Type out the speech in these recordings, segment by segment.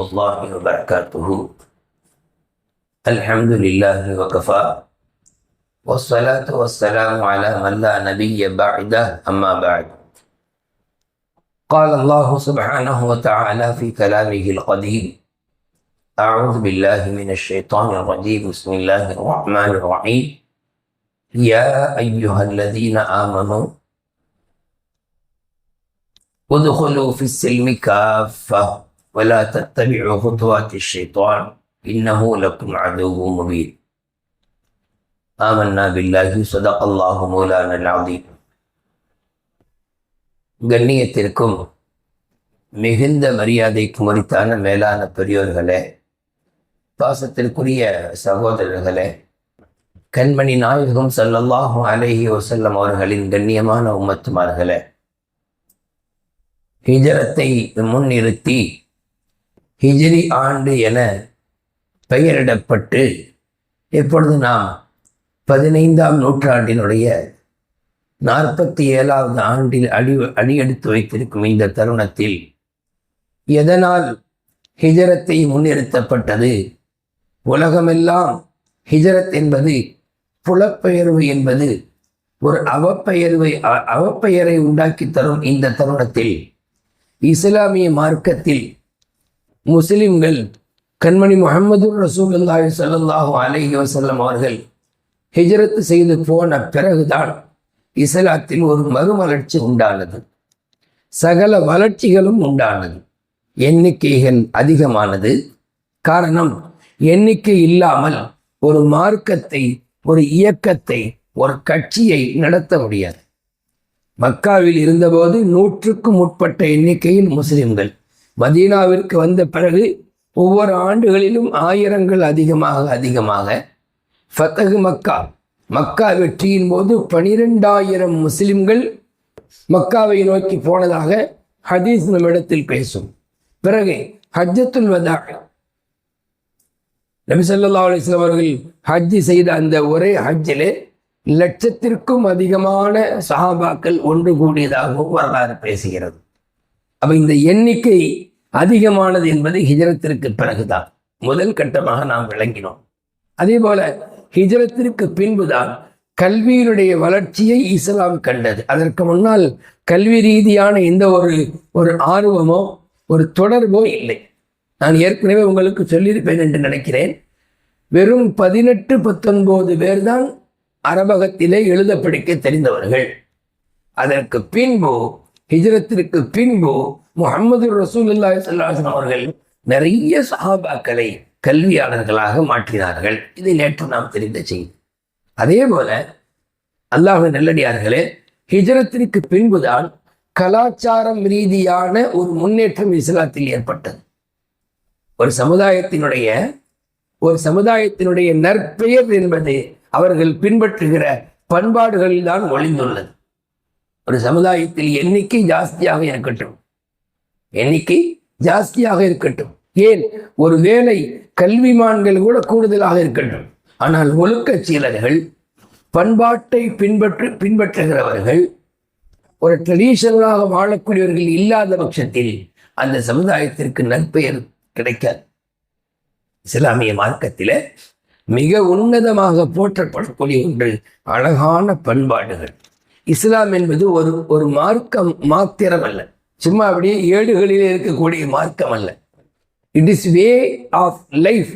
الله وبركاته. الحمد لله وكفى. والصلاة والسلام على من لا نبي بعده. أما بعد. قال الله سبحانه وتعالى في كلامه القديم أعوذ بالله من الشيطان الرجيم. بسم الله الرحمن الرحيم. يا أيها الذين آمنوا ادخلوا في السلم كافة. ولا تتبعوا خطوات الشيطان إنه لكم عدو مبين آمنا بالله صدق الله مولانا العظيم கண்ணியத்திற்கும் மிகுந்த மரியாதைக்கு முறித்தான மேலான பெரியோர்களே பாசத்திற்குரிய சகோதரர்களே கண்மணி நாயகம் ஸல்லல்லாஹு அலைஹி வஸல்லம் அவர்களின் கண்ணியமான உம்மத்துமார்களே ஹிஜரத்தை முன்னிறுத்தி ஹிஜ்ரி ஆண்டு என பெயரிடப்பட்டு இப்பொழுது நாம் பதினைந்தாம் நூற்றாண்டினுடைய நாற்பத்தி ஏழாவது ஆண்டில் அடி அடியெடுத்து வைத்திருக்கும் இந்த தருணத்தில் எதனால் ஹிஜரத்தை முன்னிறுத்தப்பட்டது? உலகமெல்லாம் ஹிஜரத் என்பது புலப்பெயர்வு என்பது ஒரு அவப்பெயர்வை அ- அவப்பெயரை உண்டாக்கி தரும் இந்த தருணத்தில் இஸ்லாமிய மார்க்கத்தில் முஸ்லிம்கள் கண்மணி முகமது ரசூலுல்லாஹி ஸல்லல்லாஹு அலஹி வசல்லம் அவர்கள் ஹிஜ்ரத் செய்து போன பிறகுதான் இஸ்லாத்தில் ஒரு மறுமலர்ச்சி உண்டானது. சகல வளர்ச்சிகளும் உண்டானது. எண்ணிக்கைகள் அதிகமானது. காரணம் எண்ணிக்கை இல்லாமல் ஒரு மார்க்கத்தை ஒரு இயக்கத்தை ஒரு கட்சியை நடத்த முடியாது. மக்காவில் இருந்தபோது நூற்றுக்கும் முற்பட்ட எண்ணிக்கையில் முஸ்லிம்கள் மதீனாவிற்கு வந்த பிறகு ஒவ்வொரு ஆண்டுகளிலும் ஆயிரங்கள் அதிகமாக அதிகமாக. ஃபத்தகு மக்கா. மக்கா வெற்றியின் போது பனிரெண்டாயிரம் முஸ்லிம்கள் மக்காவை நோக்கி போனதாக ஹதீஸ் நம்மிடத்தில் பேசும். பிறகு ஹஜ்ஜத்துல் வதா. நபிசல்லா அலிஸ்லாம் அவர்கள் ஹஜ் செய்த அந்த ஒரே ஹஜ்ஜிலே லட்சத்திற்கும் அதிகமான சஹாபாக்கள் ஒன்று கூடியதாகவும் வரலாறு பேசுகிறது. அப்ப இந்த எண்ணிக்கை அதிகமானது என்பது ஹிஜரத்திற்கு பிறகுதான். முதல் கட்டமாக நாம் விளங்கினோம். அதே போல ஹிஜரத்திற்கு பின்புதான் கல்வியினுடைய வளர்ச்சியை இஸ்லாம் கண்டது. அதற்கு முன்னால் கல்வி ரீதியான எந்த ஒரு ஒரு ஆர்வமோ ஒரு தொடர்போ இல்லை. நான் ஏற்கனவே உங்களுக்கு சொல்லியிருப்பேன் என்று நினைக்கிறேன். வெறும் பதினெட்டு பத்தொன்பது பேர்தான் அரபகத்திலே எழுத படிக்க தெரிந்தவர்கள். அதற்கு பின்பு ஹிஜ்ரத்திற்கு பின்பு முகமது ரசூல் ஸல்லல்லாஹு அலைஹி அவர்கள் நிறைய சஹாபாக்களை கல்வியாளர்களாக மாற்றினார்கள். இதை நேற்று நாம் தெரிந்த செய்தி. அதே போல அல்லாஹ் நல்லடியார்களே ஹிஜரத்திற்கு பின்புதான் கலாச்சாரம் ரீதியான ஒரு முன்னேற்றம் இஸ்லாத்தில் ஏற்பட்டது. ஒரு சமுதாயத்தினுடைய ஒரு சமுதாயத்தினுடைய நற்பெயர் என்பது அவர்கள் பின்பற்றுகிற பண்பாடுகளில் தான் ஒளிந்துள்ளது. ஒரு சமுதாயத்தில் எண்ணிக்கை ஜாஸ்தியாக இருக்கட்டும். எண்ணிக்கை ஜாஸ்தியாக இருக்கட்டும். ஏன்? ஒரு வேலை கல்விமான்கள் கூட கூடுதலாக இருக்கட்டும். ஆனால் ஒழுக்க சீலர்கள் பண்பாட்டை பின்பற்று பின்பற்றுகிறவர்கள் ஒரு ட்ரெடிஷனலாக வாழக்கூடியவர்கள் இல்லாத பட்சத்தில் அந்த சமுதாயத்திற்கு நற்பெயர் கிடைக்காது. இஸ்லாமிய மார்க்கத்தில மிக உன்னதமாக போற்றப்படக்கூடிய ஒன்று அழகான பண்பாடுகள். இஸ்லாம் என்பது ஒரு ஒரு மார்க்கம் மாத்திரம் அல்ல சும்மா அப்படியே ஏடுகளில் இருக்கக்கூடிய மார்க்கம் அல்ல it is way of life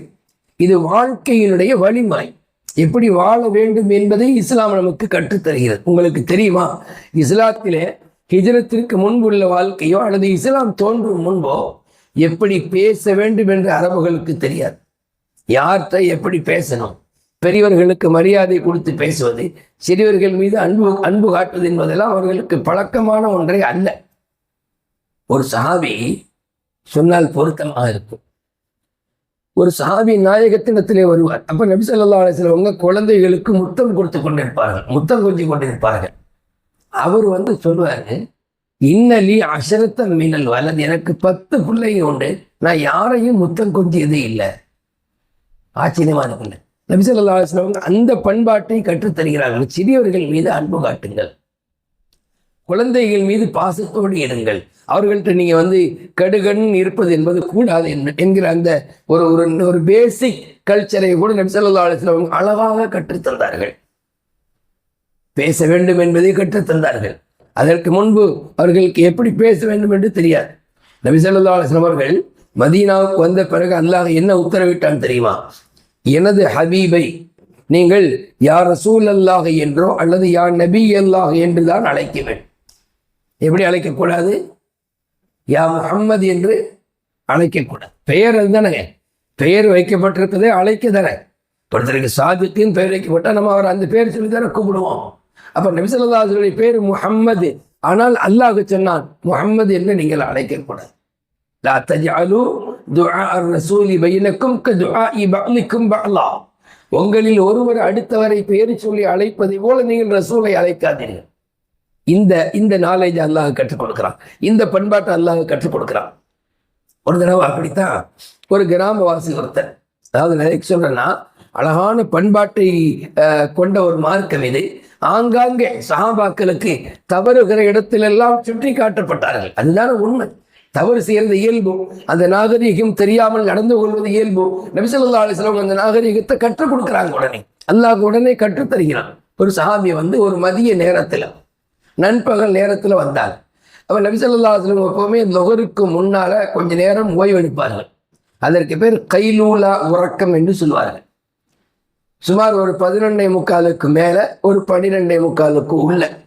இது வாழ்க்கையினுடைய வழிமுறை. எப்படி வாழ வேண்டும் என்பதை இஸ்லாம் நமக்கு கற்றுத்தருகிறது. உங்களுக்கு தெரியுமா? இஸ்லாத்திலே ஹிஜ்ரத்திற்கு முன்புள்ள வாழ்க்கையோ அல்லது இஸ்லாம் தோன்றும் முன்போ எப்படி பேச வேண்டும் என்று அரபுகளுக்கு தெரியாது. யார்கிட்ட எப்படி பேசணும்? பெரியவர்களுக்கு மரியாதை கொடுத்து பேசுவது சிறியவர்கள் மீது அன்பு அன்பு காட்டுவது என்பதெல்லாம் அவர்களுக்கு பழக்கமான ஒன்றை அல்ல. ஒரு சஹாபி சொன்னால் பொருத்தமாக இருக்கும். ஒரு சஹாபி நாயகத்தினத்திலே வருவார். அப்ப நபி ஸல்லல்லாஹு அலைஹி அவங்க குழந்தைகளுக்கு முத்தம் கொடுத்து கொண்டிருப்பார்கள். முத்தம் கொஞ்சி கொண்டிருப்பார்கள். அவர் வந்து சொல்வார் இன்னலி அசரத்த மீனல் வலது. எனக்கு பத்து பிள்ளைங்க உண்டு. நான் யாரையும் முத்தம் கொஞ்சியதே இல்லை. ஆச்சரியமான பிள்ளை. நபிசல்லா ஸல்லல்லாஹு அவங்க அந்த பண்பாட்டை கற்றுத் தருகிறார்கள் சிறியவர்கள் மீது அன்பு காட்டுங்கள். குழந்தைகள் மீது பாசத்தோடு இருங்கள் அவர்கள்ட்ட நீங்கள் வந்து கடுகண் இருப்பது என்பது கூடாது என்கிற அந்த ஒரு ஒரு ஒரு பேசிக் கல்ச்சரை கூட நபி ஸல்லல்லாஹு அவங்க அழகாக கற்றுத்தந்தார்கள். பேச வேண்டும் என்பதை கற்றுத்தந்தார்கள். அதற்கு முன்பு அவர்களுக்கு எப்படி பேச வேண்டும் என்று தெரியாது. நபி அவர்கள் மதீனாவுக்கு வந்த பிறகு அல்லாஹ் என்ன உத்தரவிட்டான் தெரியுமா? எனது ஹபீபை நீங்கள் யார் ரசூல் அல்லாஹ் என்றோ அல்லது யார் நபி அல்லாஹ் என்று தான் அழைக்க வேண்டும். எப்படி அழைக்கக்கூடாது? யா முகம்மது என்று அழைக்கக்கூடாது. பெயர் அதுதானே பெயர் வைக்கப்பட்டிருப்பதே அழைக்க தானே. ஒருத்தருக்கு சாதித்தின் பெயர் வைக்கப்பட்டால் நம்ம அவர் அந்த பேர் சொல்லி தானே கூப்பிடுவோம். அப்போ நபிசல்லாசுடைய பேர் முஹம்மது. ஆனால் அல்லாஹ் சொன்னான் முஹம்மது என்று நீங்கள் அழைக்கக்கூடாது. லா தஜாலு துஆ ரசூலி பைனக்கும் கதுஆஇ பஅலிக்கும் பஅலா. உங்களில் ஒருவர் அடுத்தவரை பெயர் சொல்லி அழைப்பதை போல நீங்கள் ரசூலை அழைக்காதீர்கள். இந்த இந்த நாலேஜ் அல்லாஹ் கற்றுக் கொடுக்குறான். இந்த பண்பாட்டை அல்லாஹ் கற்றுக் கொடுக்கிறான். ஒரு தடவை அப்படித்தான் ஒரு கிராமவாசி ஒருத்தர் அதாவது நான் சொல்றேன்னா அழகான பண்பாட்டை கொண்ட ஒரு மார்க்கம் இது. ஆங்காங்கே சஹாபாக்களுக்கு தவறுகிற இடத்திலெல்லாம் சுற்றி காட்டப்பட்டார்கள். அதுதான உண்மை. தவறு செய்யறது இயல்பு. அந்த நாகரீகம் தெரியாமல் நடந்து கொள்வது இயல்பு. நபிசல்லா அலிஸ்லாம் அந்த நாகரீகத்தை கற்றுக் கொடுக்குறாங்க உடனே. அல்லாஹ் உடனே கற்றுத் தருகிறான் ஒரு சஹாபி வந்து ஒரு மதிய நேரத்துல நண்பகல் நேரத்துல வந்தாங்க அப்போ நபிசல்லாஸ்லம் எப்போவுமே நுகருக்கு முன்னால கொஞ்ச நேரம் ஓய்வெடுப்பார்கள் அதற்கு பேர் கைலூலா உறக்கம் என்று சொல்வார்கள் சுமார் ஒரு பதினொன்னே முக்காலுக்கு மேல ஒரு பன்னிரெண்டே முக்காலுக்கு உள்ள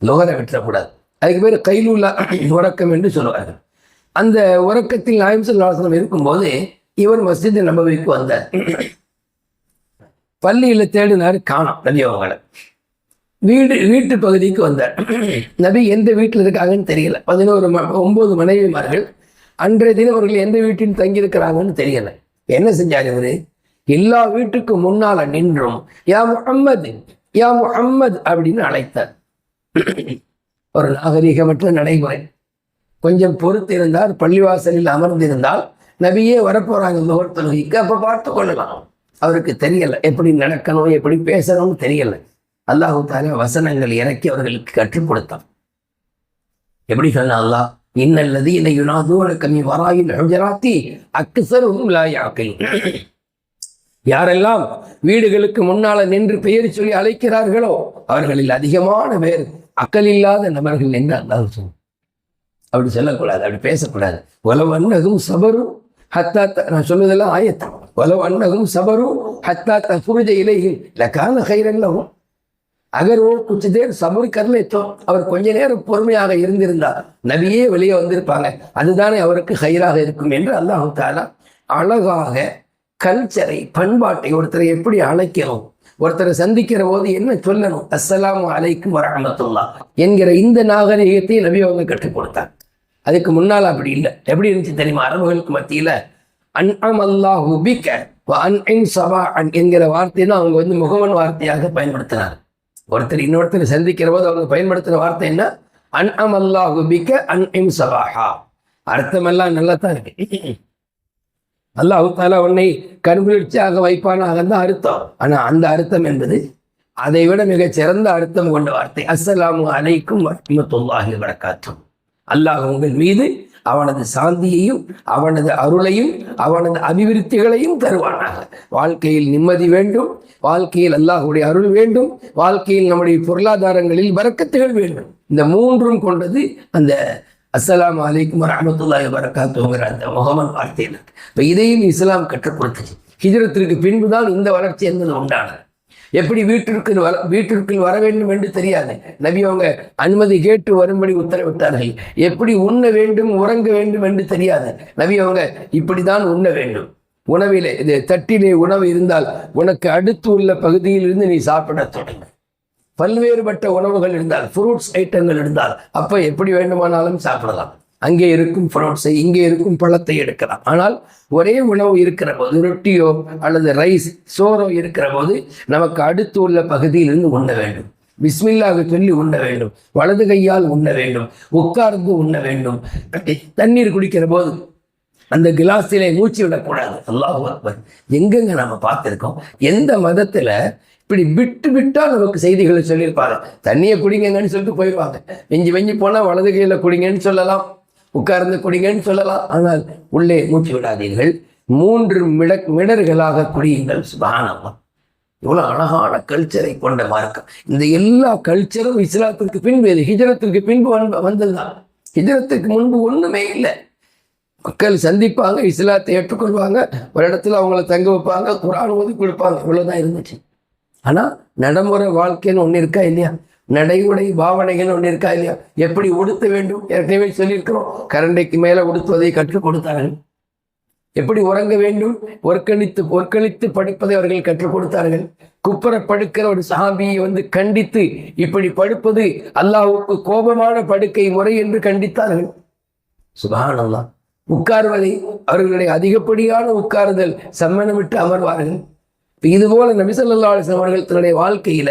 நுகரை விட்டுறக்கூடாது. அதுக்கு பேர் கைலூலா உறக்கம் என்று சொல்லுவார்கள். அந்த உறக்கத்தில் நாயம்சல்லாசனம் இருக்கும்போது இவர் மஸ்ஜித் நபவிக்கு வந்தார். பள்ளியில் தேடினார் காணும் நபி வீடு வீட்டு பகுதிக்கு வந்தார். நபி எந்த வீட்டில் இருக்காங்கன்னு தெரியல. பதினோரு ம ஒன்பது மனைவிமார்கள். அன்றைய தினம் அவர்கள் எந்த வீட்டில் தங்கியிருக்கிறாங்கன்னு தெரியல. என்ன செஞ்சார் இவர்? எல்லா வீட்டுக்கு முன்னால நின்றும் யா முஹம்மது யா முகம்மது அப்படின்னு அழைத்தார். ஒரு நாகரிகமற்ற நடைமுறை. கொஞ்சம் பொறுத்து இருந்தால் பள்ளிவாசலில் அமர்ந்திருந்தால் நபியே வரப்போறாங்க நுகர் தொழுகைக்கு அப்போ பார்த்து கொள்ளலாம். அவருக்கு தெரியல எப்படி நடக்கணும் எப்படி பேசணும்னு தெரியல. அல்லாஹு தாலா வசனங்கள் இறக்கி அவர்களுக்கு கற்றுக் கொடுத்தான். எப்படி சொன்னா அல்லாஹ் இன்னல்லது இதை யுனாதூன கம்மி வராயில் ஹுஜராத்தி அக்சரும் லாயாக்கில் யாரெல்லாம் வீடுகளுக்கு முன்னால நின்று பெயர் சொல்லி அழைக்கிறார்களோ அவர்களில் அதிகமான பேர் அக்கல் இல்லாத நபர்கள் என்று அல்லாஹ் சொல்லும் அப்படி சொல்லக்கூடாது அப்படி பேசக்கூடாது. உலவு அன்னகும் சபரும் ஹத்தா நான் சொல்லுவதெல்லாம் ஆயத்தம். உலவு அன்னகும் சபரும் ஹத்தா தஃபுருஜ இலையில் லக்கான கைரல்லவும் அகர் ஓ குச்சி தேர் சபர் கர்லே அவர் கொஞ்ச நேரம் பொறுமையாக இருந்திருந்தார். நபியே வெளியே வந்திருப்பாங்க. அதுதானே அவருக்கு ஹைராக இருக்கும் என்று அல்லாஹு தாலா அழகாக கல்ச்சரை பண்பாட்டை ஒருத்தரை எப்படி அழைக்கணும் ஒருத்தரை சந்திக்கிற போது என்ன சொல்லணும்? அஸ்லாம் அலைக்கும் வரமத்துல்லா என்கிற இந்த நாகரிகத்தை நபி அவங்க கற்றுக் கொடுத்தார். அதுக்கு முன்னால் அப்படி இல்லை. எப்படி இருந்துச்சு தெரியுமா? அரபுகளுக்கு மத்தியில் அன்அம் அல்லாஹு பிக்க வ சபா அன் என்கிற வார்த்தை தான் அவங்க வந்து முகமன் வார்த்தையாக பயன்படுத்தினார் ஒருத்தர் இன்னொருத்தர் சந்திக்கிற போது அவங்க பயன்படுத்துகிற வார்த்தை என்ன? அன்அம் அல்லாஹு பிக்க அன்இம் சபாஹா அர்த்தமெல்லாம் நல்லா தான் இருக்கு. அல்லாஹ் தாலா உன்னை கண்குளிர்ச்சியாக வைப்பானாக தான் அர்த்தம். ஆனா அந்த அர்த்தம் என்பது அதை விட மிகச் சிறந்த அர்த்தம் கொண்ட வார்த்தை. அஸ்ஸலாமு அலைக்கும் வரமத்துல்லாஹி வரகாத்தும் அல்லாஹ் உங்கள் மீது அவனது சாந்தியையும் அவனது அருளையும் அவனது அபிவிருத்திகளையும் தருவானாக. வாழ்க்கையில் நிம்மதி வேண்டும். வாழ்க்கையில் அல்லாஹுடைய அருள் வேண்டும். வாழ்க்கையில் நம்முடைய பொருளாதாரங்களில் வரக்கத்துகள் வேண்டும். இந்த மூன்றும் கொண்டது அந்த அஸ்லாம் அலைக்கும் வரஹ்மத்துல்லாஹி வரகாத்துங்கிற அந்த முகமன் வார்த்தையில் இப்போ இதையும் இஸ்லாம் கற்றுக் கொடுத்தது. ஹிஜரத்திற்கு பின்புதான் இந்த வளர்ச்சி என்பது உண்டானது. எப்படி வீட்டிற்கு வர வீட்டிற்குள் வர வேண்டும் என்று தெரியாது. நபி அவங்க அனுமதி கேட்டு வரும்படி உத்தரவிட்டார்கள். எப்படி உண்ண வேண்டும் உறங்க வேண்டும் என்று தெரியாது. நபி அவங்க இப்படிதான் உண்ண வேண்டும். உணவிலே இது தட்டிலே உணவு இருந்தால் உனக்கு அடுத்து உள்ள பகுதியிலிருந்து நீ சாப்பிடத் தொடங்கு. பல்வேறுபட்ட உணவுகள் இருந்தால் ஃப்ரூட்ஸ் ஐட்டங்கள் இருந்தால் அப்போ எப்படி வேண்டுமானாலும் சாப்பிடலாம். அங்கே இருக்கும் ஃப்ரூட்ஸை இங்கே இருக்கும் பழத்தை எடுக்கலாம். ஆனால் ஒரே உணவு இருக்கிற போது ரொட்டியோ அல்லது ரைஸ் சோறோ இருக்கிற போது நமக்கு அடுத்து உள்ள பகுதியிலிருந்து உண்ண வேண்டும். பிஸ்மில்லாக சொல்லி உண்ண வேண்டும். வலது கையால் உண்ண வேண்டும். உட்கார்ந்து உண்ண வேண்டும். தண்ணீர் குடிக்கிற போது அந்த கிளாஸிலே மூச்சு விடக்கூடாது. அல்லாஹ் அக்பர். எங்கெங்க நம்ம பார்த்துருக்கோம்? எந்த மதத்துல இப்படி விட்டு விட்டா நமக்கு செய்திகளை சொல்லியிருப்பாங்க. தண்ணியை குடிங்கன்னு சொல்லிட்டு போயிடுவாங்க. வெஞ்சி வெஞ்சி போனால் வலது கையில் குடிங்கன்னு சொல்லலாம். உட்கார்ந்து குடிங்கன்னு சொல்லலாம். ஆனால் உள்ளே மூச்சு விடாதீர்கள். மூன்று மிட மிடர்களாக குடியுங்கள். சுபானம்மா. இவ்வளோ அழகான கல்ச்சரை கொண்ட மார்க்கம். இந்த எல்லா கல்ச்சரும் இஸ்லாத்திற்கு பின்பு இது ஹிஜரத்திற்கு பின்பு வந்த வந்ததுதான். ஹிஜரத்துக்கு முன்பு ஒன்றுமே இல்லை. மக்கள் சந்திப்பாங்க இஸ்லாத்தை ஏற்றுக்கொள்வாங்க. ஒரு இடத்துல அவங்கள தங்க வைப்பாங்க குரான் ஓதி கொடுப்பாங்க. இவ்வளோதான் இருந்துச்சு. ஆனால் நடைமுறை வாழ்க்கைன்னு ஒன்று இருக்கா இல்லையா? நடைமுறை பாவனைகள் ஒன்று இருக்கா இல்லையா? எப்படி உடுத்த வேண்டும்? ஏற்கனவே சொல்லியிருக்கிறோம். கரண்டைக்கு மேலே உடுத்துவதை கற்றுக் கொடுத்தார்கள். எப்படி உறங்க வேண்டும்? ஒற்கணித்து ஒற்கணித்து படிப்பதை அவர்கள் கற்றுக் கொடுத்தார்கள். குப்புற படுக்கிற ஒரு சாமியை வந்து கண்டித்து இப்படி படுப்பது அல்லாவுக்கு கோபமான படுக்கை முறை என்று கண்டித்தார்கள். சுபஹானல்லாஹ். உட்கார்வதை அவர்களுடைய அதிகப்படியான உட்காருதல் சம்மணமிட்டு அமர்வார்கள். இப்ப இதுபோல நபிசல்லா அலிஸ்லாம் அவர்கள் தன்னுடைய வாழ்க்கையில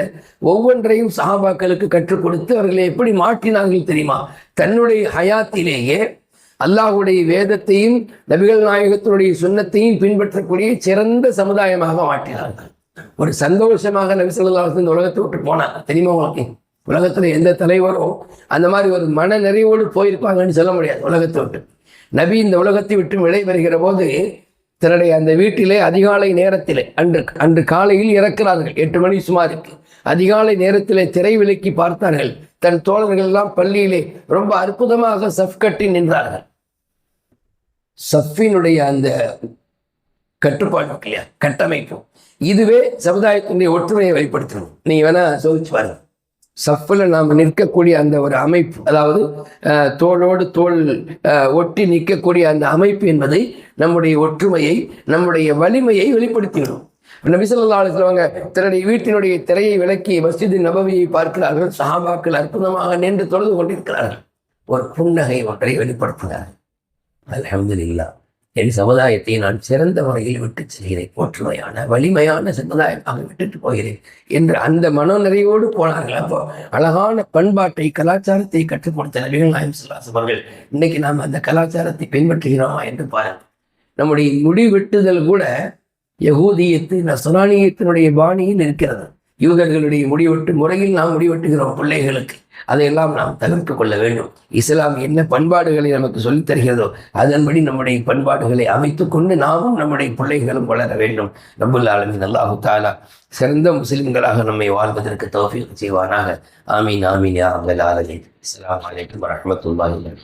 ஒவ்வொன்றையும் சஹாபாக்களுக்கு கற்றுக் கொடுத்து அவர்களை எப்படி மாற்றினார்கள் தெரியுமா? தன்னுடைய ஹயாத்திலேயே அல்லாஹ்வுடைய வேதத்தையும் நபிகள் நாயகத்தினுடைய சுண்ணத்தையும் பின்பற்றக்கூடிய சிறந்த சமுதாயமாக மாற்றினார்கள். ஒரு சந்தோஷமாக நபி ஸல்லல்லாஹு இந்த உலகத்தை விட்டு போனாங்க. தெரியுமா உங்களுக்கு? உலகத்துல எந்த தலைவரும் அந்த மாதிரி ஒரு மன நிறைவோடு போயிருப்பாங்கன்னு சொல்ல முடியாது உலகத்தை விட்டு. நபி இந்த உலகத்தை விட்டு விடைபெறுகிற போது தன்னுடைய அந்த வீட்டிலே அதிகாலை நேரத்திலே அன்று அன்று காலையில் இறக்கிறார்கள். எட்டு மணி சுமாருக்கு. அதிகாலை நேரத்திலே திரை விலக்கி பார்த்தார்கள். தன் தோழர்கள் எல்லாம் பள்ளியிலே ரொம்ப அற்புதமாக சஃப் கட்டி நின்றார்கள். சஃபினுடைய அந்த கட்டுப்பாடு கட்டமைப்பு. இதுவே சமுதாயத்தினுடைய ஒற்றுமையை வெளிப்படுத்தணும் நீங்க வேணா சோதிச்சு பாருங்க. சஃப்பில் நாம் நிற்கக்கூடிய அந்த ஒரு அமைப்பு அதாவது தோளோடு தோல் ஒட்டி நிற்கக்கூடிய அந்த அமைப்பு என்பதை நம்முடைய ஒற்றுமையை நம்முடைய வலிமையை வெளிப்படுத்திவிடும். நபிசல்லா சொல்லுவாங்க தன்னுடைய வீட்டினுடைய திரையை விலக்கி மஸ்ஜித் நபவியை பார்க்கிறார்கள். சஹாபாக்கள் அற்புதமாக நின்று தொழுது கொண்டிருக்கிறார்கள். ஒரு புன்னகை ஒன்றை வெளிப்படுத்தினார்கள் அல்ஹம்துலில்லாஹ். என் சமுதாயத்தை நான் சிறந்த முறையில் விட்டு செல்கிறேன். ஒற்றுமையான வலிமையான சமுதாயமாக விட்டுட்டு போகிறேன் என்று அந்த மனநிறைவோடு போனார்கள். அப்போ அழகான பண்பாட்டை கலாச்சாரத்தை கற்றுக் கொடுத்த நபிகள் நாயம் அவர்கள் இன்னைக்கு நாம் அந்த கலாச்சாரத்தை பின்பற்றுகிறோமா? என்று பாருங்கள் நம்முடைய முடி வெட்டுதல் கூட யகூதியத்து நசரானியத்தினுடைய பாணியில் இருக்கிறது. யூதர்களுடைய முடிவெட்டு முறையில் நாம் முடிவெட்டுகிறோம் பிள்ளைகளுக்கு. அதையெல்லாம் நாம் தவிர்த்து கொள்ள வேண்டும். இஸ்லாம் என்ன பண்பாடுகளை நமக்கு சொல்லித் தருகிறதோ அதன்படி நம்முடைய பண்பாடுகளை அமைத்து கொண்டு நாமும் நம்முடைய பிள்ளைகளும் வளர வேண்டும். ரபுல் ஆலமின். அல்லாஹு தாலா சிறந்த முஸ்லிம்களாக நம்மை வாழ்வதற்கு தௌஃபீக் செய்வானாக. ஆமீன் ஆமீன் யா அங்கல் ஆலமின். அலைக்கும் வரமத்துல்லாஹ்